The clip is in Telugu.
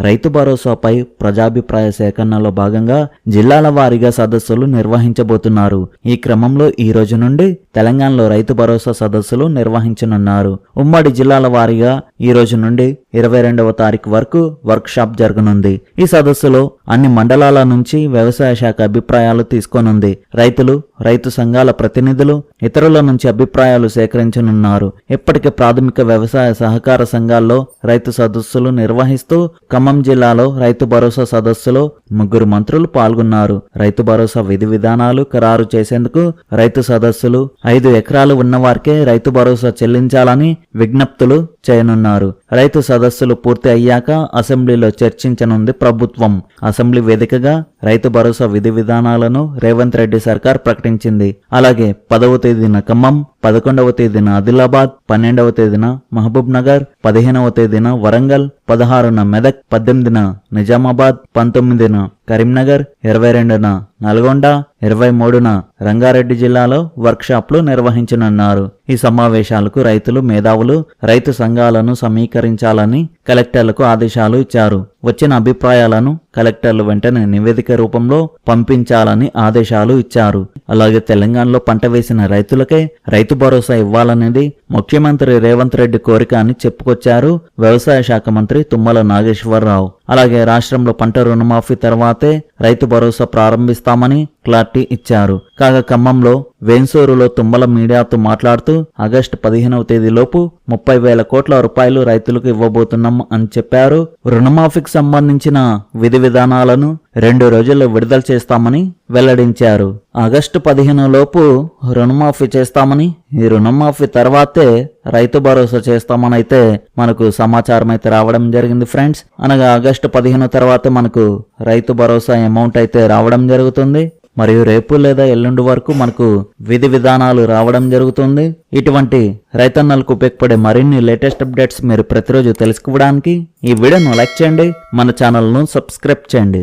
రైతు భరోసాపై ప్రజాభిప్రాయ సేకరణలో భాగంగా జిల్లాల వారీగా సదస్సులు నిర్వహించబోతున్నారు. ఈ క్రమంలో ఈ రోజు నుండి తెలంగాణలో రైతు భరోసా సదస్సులు నిర్వహించనున్నారు. ఉమ్మడి జిల్లాల వారీగా ఈ రోజు నుండి ఇరవై రెండవ తారీఖు వరకు వర్క్షాప్ జరగనుంది. ఈ సదస్సులో అన్ని మండలాల నుంచి వ్యవసాయ శాఖ అభిప్రాయాలు తీసుకోనుంది. రైతులు రైతు సంఘాల ప్రతినిధులు ఇతరుల నుంచి అభిప్రాయాలు సేకరించనున్నారు. ఇప్పటికే ప్రాథమిక వ్యవసాయ సహకార సంఘాల్లో రైతు సదస్సులు నిర్వహిస్తూ ఖమ్మం జిల్లాలో రైతు భరోసా సదస్సులో ముగ్గురు మంత్రులు పాల్గొన్నారు. రైతు భరోసా విధి విధానాలు ఖరారు చేసేందుకు రైతు సదస్సులు ఐదు ఎకరాలు ఉన్నవారికే రైతు భరోసా చెల్లించాలని విజ్ఞప్తులు చేయనున్నారు. రైతు సదస్సులు పూర్తి అయ్యాక అసెంబ్లీలో చర్చించనుంది ప్రభుత్వం. అసెంబ్లీ వేదికగా రైతు భరోసా విధి విధానాలను రేవంత్ రెడ్డి సర్కార్ ప్రకటించింది. అలాగే పదవ తేదీన ఖమ్మం పదకొండవ తేదీన ఆదిలాబాద్ పన్నెండవ తేదీన మహబూబ్ నగర్ పదిహేనవ తేదీన వరంగల్ పదహారున మెదక్ పద్దెనిమిదిన నిజామాబాద్ పంతొమ్మిదిన కరీంనగర్ ఇరవై రెండున నల్గొండ ఇరవై మూడున రంగారెడ్డి జిల్లాలో వర్క్షాప్లు నిర్వహించనున్నారు. ఈ సమావేశాలకు రైతులు మేధావులు రైతు సంఘాలను సమీకరించాలని కలెక్టర్లకు ఆదేశాలు ఇచ్చారు. వచ్చిన అభిప్రాయాలను కలెక్టర్లు వెంటనే నివేదిక రూపంలో పంపించాలని ఆదేశాలు ఇచ్చారు. అలాగే తెలంగాణలో పంట వేసిన రైతులకే రైతు రైతు భరోసా ఇవ్వాలనేది ముఖ్యమంత్రి రేవంత్ రెడ్డి కోరిక అని చెప్పుకొచ్చారు వ్యవసాయ శాఖ మంత్రి తుమ్మల నాగేశ్వరరావు. అలాగే రాష్ట్రంలో పంట రుణమాఫీ తర్వాతే రైతు భరోసా ప్రారంభిస్తామని క్లారిటీ ఇచ్చారు. కాగా ఖమ్మంలో వేన్సూరులో తుమ్మల మీడియాతో మాట్లాడుతూ ఆగస్టు పదిహేనవ తేదీలోపు ముప్పై వేల కోట్ల రూపాయలు రైతులకు ఇవ్వబోతున్నాం అని చెప్పారు. రుణమాఫీకి సంబంధించిన విధి విధానాలను రెండు రోజుల్లో విడుదల చేస్తామని వెల్లడించారు. ఆగస్టు పదిహేను లోపు రుణమాఫీ చేస్తామని ఈ రుణమాఫీ తర్వాతే రైతు భరోసా చేస్తామని అయితే మనకు సమాచారం అయితే రావడం జరిగింది ఫ్రెండ్స్. అనగా ఆగస్టు పదిహేను తర్వాత మనకు రైతు భరోసా అమౌంట్ అయితే రావడం జరుగుతుంది. మరియు రేపు లేదా ఎల్లుండి వరకు మనకు విధి విధానాలు రావడం జరుగుతుంది. ఇటువంటి రైతన్నలకు ఉపయోగపడే మరిన్ని లేటెస్ట్ అప్డేట్స్ మీరు ప్రతిరోజు తెలుసుకోవడానికి ఈ వీడియోను లైక్ చేయండి. మన ఛానల్ను సబ్స్క్రైబ్ చేయండి.